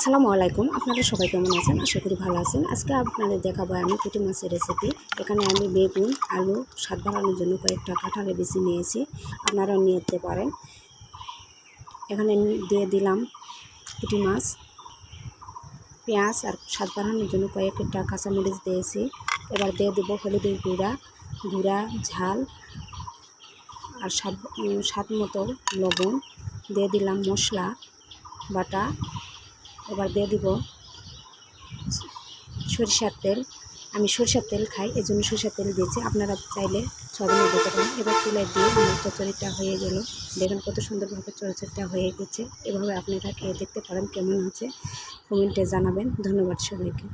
আসসালামু আলাইকুম। আপনারা সবাই কেমন আছেন? আশা করি ভালো আছেন। আজকে আপনাদের দেখাবো আমি পুঁটি মাছের রেসিপি এখানে আমি বেগুন, আলু স্বাদ বাড়ানোর জন্য কয়েকটা কাঁঠালের বেশি নিয়েছি। আপনারা নিয়ে পারেন। এখানে দিয়ে দিলাম পুঁটি মাছ, পেঁয়াজ আর স্বাদ বাড়ানোর জন্য কয়েকটা কাঁচামরিচ দিয়েছি। এবার দিয়ে দেবো হলুদের গুঁড়া গুঁড়া, ঝাল আর স্বাদ স্বাদ মতো লবণ। দিয়ে দিলাম মশলা, বাটা এবার দিয়ে দিব সরিষার তেল। আমি সরিষার তেল খাই এই জন্য সরিষার তেল দিয়েছি। আপনারা চাইলে সয়াবিনের দিতে পারেন। এবার চুলায় দিয়ে আমার চচড়িটা হয়ে গেল। দেখুন কত সুন্দরভাবে চচড়িটা হয়ে গেছে। এভাবে আপনারা খেয়ে দেখতে পারেন কেমন হচ্ছে কমেন্টে জানাবেন। ধন্যবাদ সবাইকে।